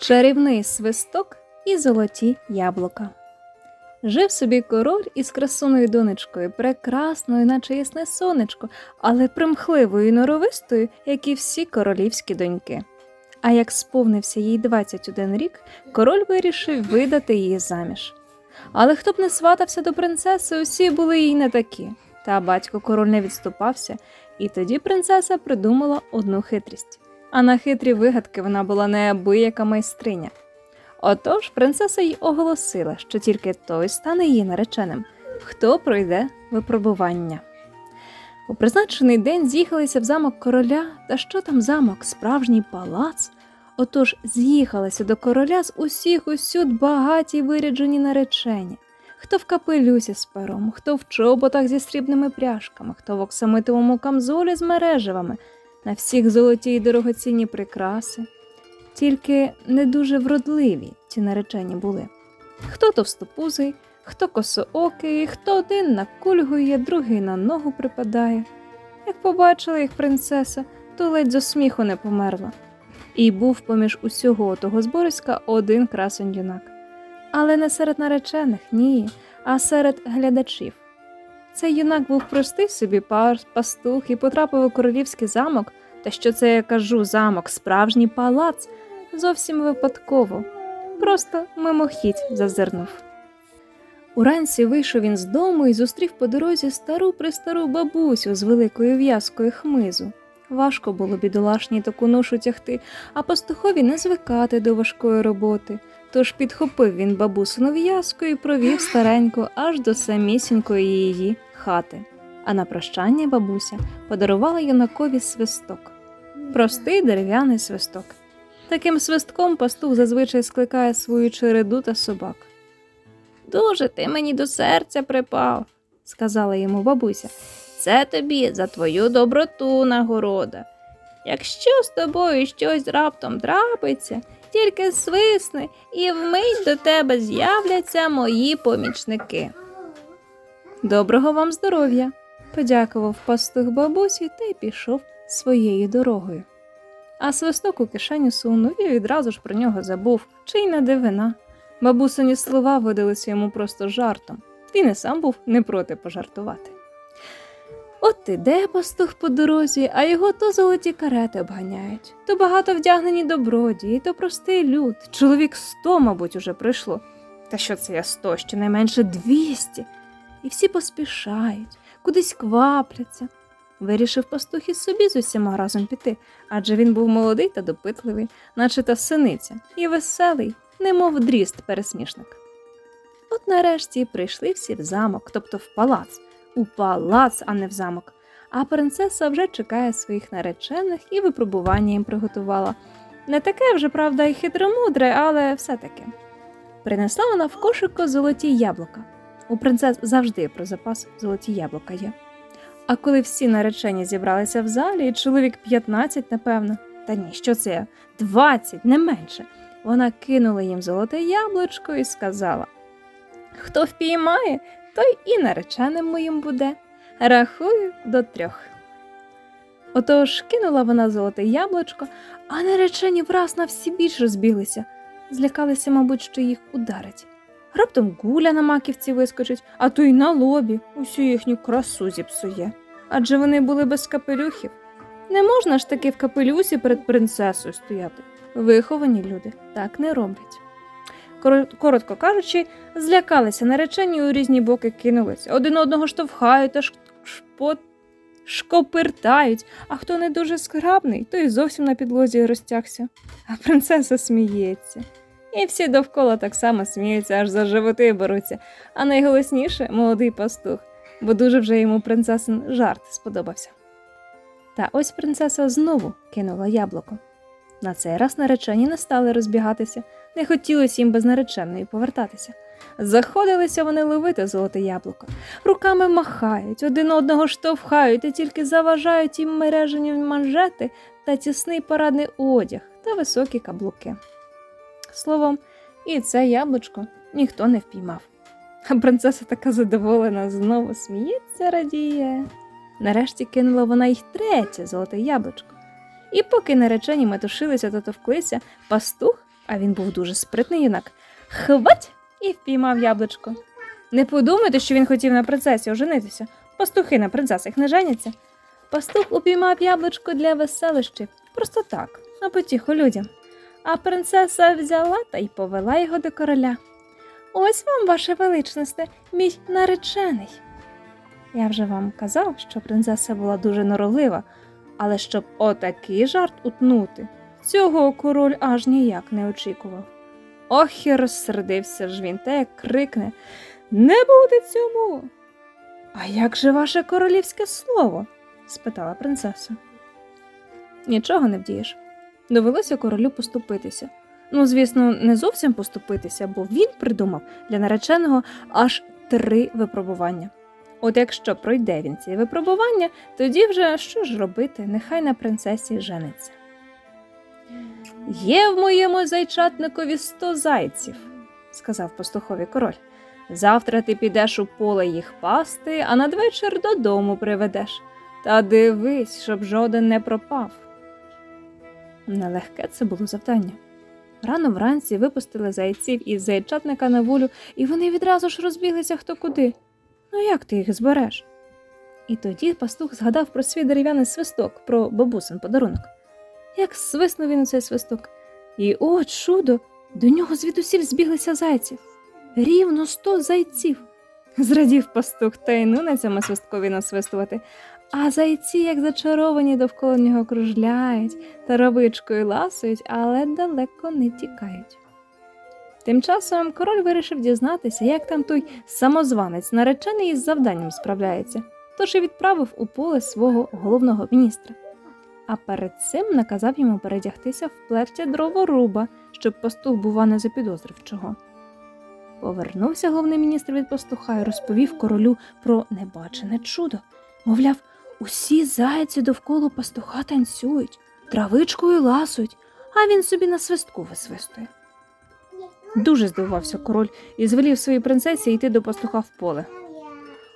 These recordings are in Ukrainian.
Чарівний свисток і золоті яблука. Жив собі король із красуною донечкою, прекрасною, наче ясне сонечко, але примхливою і норовистою, як і всі королівські доньки. А як сповнився їй 21 рік, король вирішив видати її заміж. Але хто б не сватався до принцеси, усі були їй не такі. Та батько король не відступався, і тоді принцеса придумала одну хитрість. А на хитрі вигадки вона була неабияка майстриня. Отож принцеса й оголосила, що тільки той стане її нареченим, хто пройде випробування. У призначений день з'їхалися в замок короля, та що там замок, справжній палац. Отож з'їхалися до короля з усіх усюд багаті виряджені наречені. Хто в капелюсі з пером, хто в чоботах зі срібними пряжками, хто в оксамитовому камзолі з мережевами, на всіх золоті й дорогоцінні прикраси. Тільки не дуже вродливі ті наречені були. Хто товстопузий, хто косоокий, хто один накульгує, другий на ногу припадає. Як побачила їх принцеса, то ледь зо сміху не померла. І був поміж усього того збориська один красень юнак. Але не серед наречених, ні, а серед глядачів. Цей юнак був простий собі пар, пастух і потрапив у королівський замок, та що це я кажу, замок, справжній палац, зовсім випадково, просто мимохідь зазирнув. Уранці вийшов він з дому і зустрів по дорозі стару престару бабусю з великою в'язкою хмизу. Важко було бідолашній таку ношу тягти, а пастухові не звикати до важкої роботи. Тож підхопив він бабусину в'язку і провів стареньку аж до самісінької її хати. А на прощання бабуся подарувала юнакові свисток. Простий дерев'яний свисток. Таким свистком пастух зазвичай скликає свою череду та собак. Дуже ти мені до серця припав, сказала йому бабуся. Це тобі за твою доброту нагорода. Якщо з тобою щось раптом трапиться, тільки свисни, і вмить до тебе з'являться мої помічники. Доброго вам здоров'я, подякував пастух бабусі та й пішов своєю дорогою. А свисток у кишеню сунув і відразу ж про нього забув, чи й не дивина. Бабусині слова видалися йому просто жартом. І сам був не проти пожартувати. От іде пастух по дорозі, а його то золоті карети обганяють, то багато вдягнені добродії, то простий люд. Чоловік сто, мабуть, уже прийшло. Та що це я сто, щонайменше двісті. І всі поспішають, кудись квапляться. Вирішив пастух із собі з усіма разом піти, адже він був молодий та допитливий, наче та синиця, і веселий, немов дріст пересмішник. От нарешті прийшли всі в замок, тобто в палац, у палац, а не в замок. А принцеса вже чекає своїх наречених і випробування їм приготувала. Не таке вже, правда, і хитромудре, але все-таки. Принесла вона в кошику золоті яблука. У принцес завжди про запас золоті яблука є. А коли всі наречені зібралися в залі, чоловік 15, напевно, та ні, що це 20, не менше. Вона кинула їм золоте яблучко і сказала: Хто впіймає, той і нареченим моїм буде. Рахую до трьох. Отож кинула вона золоте яблучко, а наречені враз на всі більш розбіглися. Злякалися, мабуть, що їх ударить. Раптом гуля на маківці вискочить, а то й на лобі усю їхню красу зіпсує. Адже вони були без капелюхів. Не можна ж таки в капелюсі перед принцесою стояти. Виховані люди так не роблять. Коро- Коротко кажучи, злякалися наречені у різні боки кинулися, один одного штовхають та шпот... шкопертають, а хто не дуже скрабний, той зовсім на підлозі розтягся. А принцеса сміється. І всі довкола так само сміються, аж за животи беруться. А найголосніше молодий пастух, бо дуже вже йому принцесин жарт сподобався. Та ось принцеса знову кинула яблуко. На цей раз наречені не стали розбігатися, не хотілося їм без нареченої повертатися. Заходилися вони ловити золоте яблуко, руками махають, один одного штовхають і тільки заважають їм мережені манжети та тісний парадний одяг та високі каблуки. Словом, і це яблучко ніхто не впіймав. А принцеса така задоволена знову сміється, радіє. Нарешті кинула вона й третє золоте яблучко. І поки наречені метушилися та товклися, пастух а він був дуже спритний юнак. Хвать і впіймав яблучко. Не подумайте, що він хотів на принцесі оженитися. Пастухи на принцесах не женяться. Пастух упіймав яблучко для веселищів, просто так, на потіху людям. А принцеса взяла та й повела його до короля. Ось вам, ваше величносте, мій наречений. Я вже вам казав, що принцеса була дуже норовлива, але щоб отакий жарт утнути, цього король аж ніяк не очікував. Ох, і розсердився ж він та як крикне Не буде цьому. А як же ваше королівське слово? спитала принцеса. Нічого не вдієш. Довелося королю поступитися. Ну, звісно, не зовсім поступитися, бо він придумав для нареченого аж три випробування. От якщо пройде він ці випробування, тоді вже що ж робити, нехай на принцесі жениться. Є в моєму зайчатникові сто зайців, сказав пастухові король. Завтра ти підеш у поле їх пасти, а надвечір додому приведеш. Та дивись, щоб жоден не пропав. Нелегке це було завдання. Рано вранці випустили зайців із зайчатника на волю, і вони відразу ж розбіглися хто куди. Ну як ти їх збереш? І тоді пастух згадав про свій дерев'яний свисток, про бабусин подарунок. Як свиснув він у цей свисток. І о, чудо! До нього звідусіль збіглися зайці. Рівно сто зайців. Зрадів пастух та й ну на цьому свисткові насвистувати. А зайці, як зачаровані, довкола нього кружляють та равичкою ласують, але далеко не тікають. Тим часом король вирішив дізнатися, як там той самозванець наречений із завданням справляється, тож і відправив у поле свого головного міністра. А перед цим наказав йому передягтися в плаття дроворуба, щоб пастух, бува, не запідозрив чого. Повернувся головний міністр від пастуха і розповів королю про небачене чудо. Мовляв, усі зайці довкола пастуха танцюють, травичкою ласують, а він собі на свистку висвистує. Дуже здивувався король і звелів своїй принцесі йти до пастуха в поле.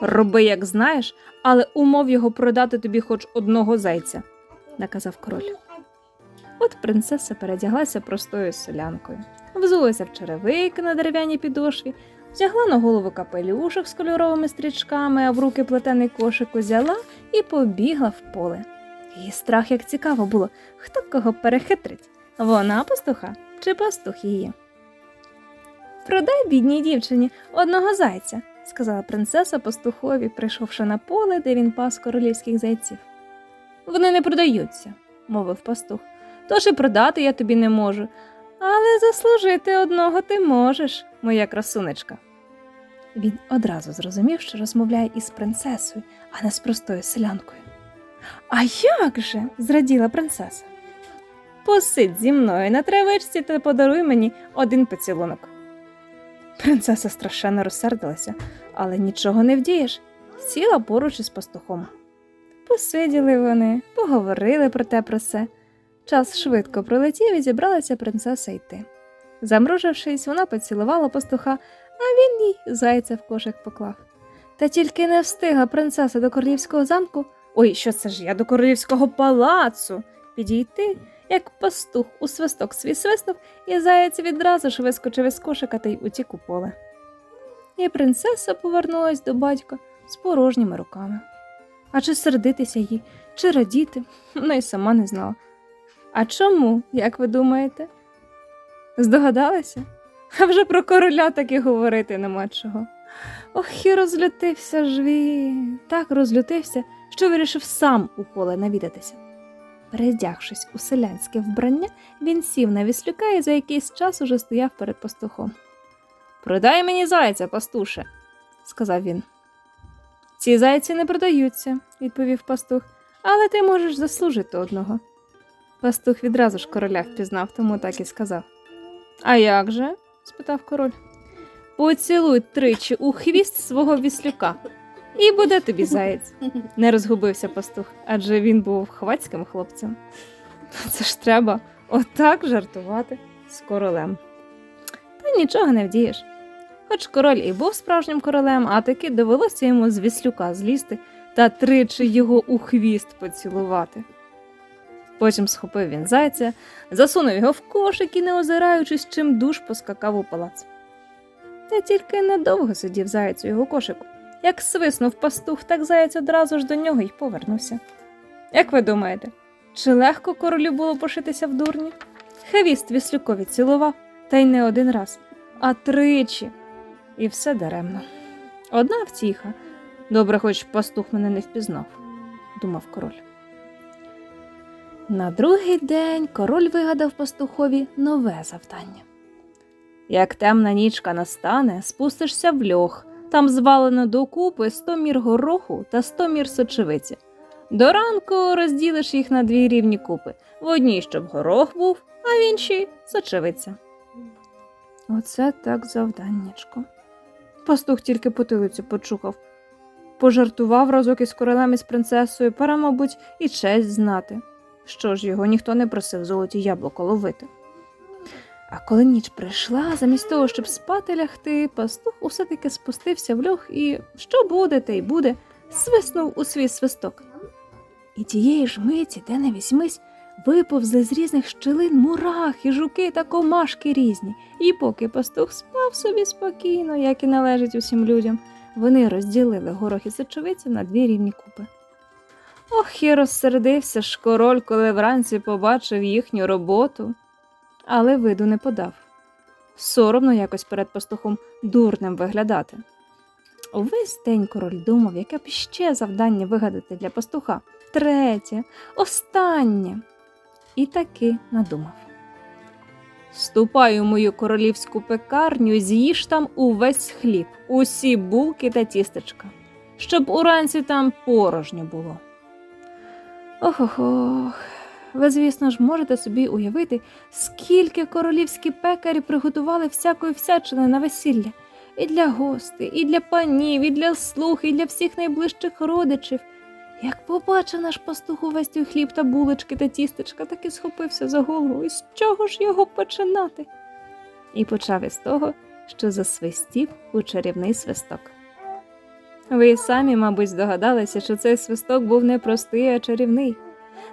Роби, як знаєш, але умов його продати тобі хоч одного зайця, наказав король. От принцеса передяглася простою селянкою, взулася в черевики на дерев'яній підошві, взягла на голову капелюшок з кольоровими стрічками, а в руки плетений кошик узяла і побігла в поле. Її страх як цікаво було, хто кого перехитрить вона пастуха чи пастух її. Продай бідній дівчині одного зайця, сказала принцеса пастухові, прийшовши на поле, де він пас королівських зайців. Вони не продаються, мовив пастух. Тож і продати я тобі не можу, але заслужити одного ти можеш, моя красунечка. Він одразу зрозумів, що розмовляє із принцесою, а не з простою селянкою. А як же? зраділа принцеса. Посидь зі мною на травичці та подаруй мені один поцілунок. Принцеса страшенно розсердилася, але нічого не вдієш, сіла поруч із пастухом. Посиділи вони, поговорили про те про се. Час швидко пролетів і зібралася принцеса йти. Замружившись, вона поцілувала пастуха, а він їй зайця в кошик поклав. Та тільки не встигла принцеса до королівського замку, ой, що це ж я до королівського палацу, підійти, як пастух у свисток свій свиснув, і заяць відразу ж вискочив із кошика та й утік у поле. І принцеса повернулась до батька з порожніми руками. А чи сердитися їй, чи радіти, вона й сама не знала. А чому, як ви думаєте? Здогадалися? А вже про короля таки говорити нема чого. Ох, і розлютився ж він, так розлютився, що вирішив сам у поле навідатися. Передягшись у селянське вбрання, він сів на віслюка і за якийсь час уже стояв перед пастухом. Продай мені зайця, пастуше, сказав він. Ці зайці не продаються, відповів пастух, але ти можеш заслужити одного. Пастух відразу ж короля впізнав, тому так і сказав. А як же? спитав король. Поцілуй тричі у хвіст свого віслюка, і буде тобі заєць. Не розгубився пастух, адже він був хвацьким хлопцем. Це ж треба отак жартувати з королем. Та нічого не вдієш. Хоч король і був справжнім королем, а таки довелося йому з віслюка злізти та тричі його у хвіст поцілувати. Потім схопив він зайця, засунув його в кошик і, не озираючись, чим душ поскакав у палац. Та тільки недовго сидів заєць у його кошику. Як свиснув пастух, так заєць одразу ж до нього й повернувся. Як ви думаєте, чи легко королю було пошитися в дурні? Хвіст віслюкові цілував, та й не один раз, а тричі. І все даремно. Одна втіха. Добре, хоч пастух мене не впізнав, думав король. На другий день король вигадав пастухові нове завдання. Як темна нічка настане, спустишся в льох, там звалено докупи сто мір гороху та сто мір сочевиці. До ранку розділиш їх на дві рівні купи. В одній, щоб горох був, а в іншій сочевиця. Оце так завданнячко. Пастух тільки потилицю почухав. Пожартував разок із королем і з принцесою, пора, мабуть, і честь знати. Що ж, його ніхто не просив золоті яблуко ловити. А коли ніч прийшла, замість того, щоб спати лягти, пастух усе таки спустився в льох і, що буде, те й буде, свиснув у свій свисток. І тієї ж миті, де не візьмись, виповзли з різних щілин мурахи, жуки та комашки різні. І поки пастух спав собі спокійно, як і належить усім людям, вони розділили горох і сочовицю на дві рівні купи. Ох, і розсердився ж король, коли вранці побачив їхню роботу, але виду не подав. Соромно якось перед пастухом дурним виглядати. Увесь день король думав, яке б ще завдання вигадати для пастуха. Третє, останнє. І таки надумав. Ступай у мою королівську пекарню і з'їж там увесь хліб, усі булки та тістечка, щоб уранці там порожньо було. Ох ох ох. Ви, звісно ж, можете собі уявити, скільки королівські пекарі приготували всякої всячини на весілля. І для гостей, і для панів, і для слуг, і для всіх найближчих родичів. Як побачив наш пастух увесь той хліб та булочки та тістечка, так і схопився за голову. І з чого ж його починати? І почав із того, що засвистів у чарівний свисток. Ви самі, мабуть, здогадалися, що цей свисток був не простий, а чарівний.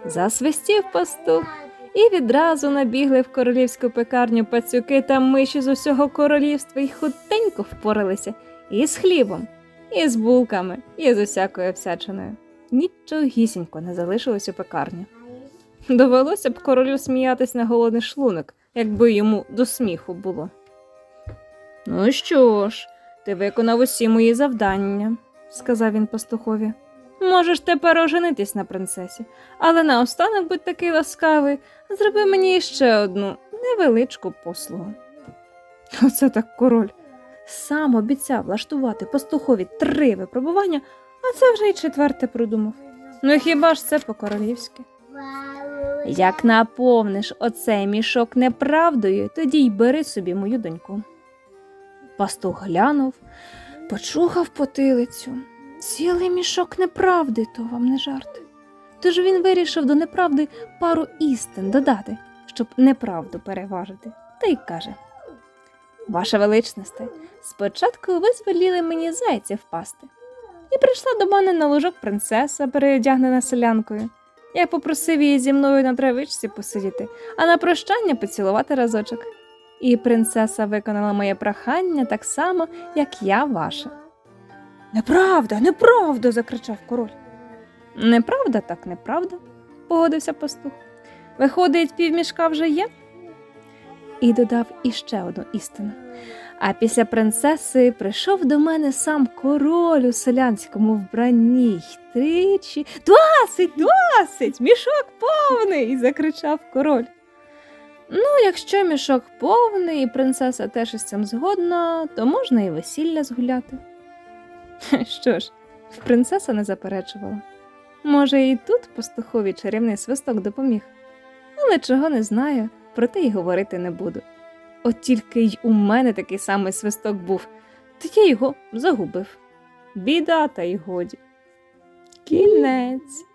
Засвистів пастух, і відразу набігли в королівську пекарню пацюки та миші з усього королівства й хутенько впоралися і з хлібом, і з булками, і з усякою всячиною. Нічогісінько не залишилось у пекарні. Довелося б королю сміятись на голодний шлунок, якби йому до сміху було. Ну що ж, ти виконав усі мої завдання, сказав він пастухові. Можеш тепер оженитись на принцесі, але наостанок будь такий ласкавий, зроби мені ще одну невеличку послугу. Оце так король. Сам обіцяв влаштувати пастухові три випробування, а це вже й четверте придумав. Ну хіба ж це по-королівськи? Як наповниш оцей мішок неправдою, тоді й бери собі мою доньку. Пастух глянув, почухав потилицю. Цілий мішок неправди, то вам не жарти. Тож він вирішив до неправди пару істин додати, щоб неправду переважити, та й каже: Ваша величність, спочатку ви звеліли мені зайця впасти. І прийшла до мене на ложок принцеса, переодягнена селянкою. Я попросив її зі мною на травичці посидіти, а на прощання поцілувати разочок. І принцеса виконала моє прохання так само, як я ваше. Неправда, неправда. закричав король. Неправда, так неправда, погодився пастух. Виходить, півмішка вже є. І додав іще одну істину. А після принцеси прийшов до мене сам король у селянському вбранні й тричі. Досить, досить, мішок повний. закричав король. Ну, якщо мішок повний, і принцеса теж із цим згодна, то можна і весілля згуляти. Що ж, принцеса не заперечувала. Може, і тут пастухові чарівний свисток допоміг, але чого не знаю, про те й говорити не буду. От тільки й у мене такий самий свисток був, то я його загубив. Біда, та й годі. Кінець.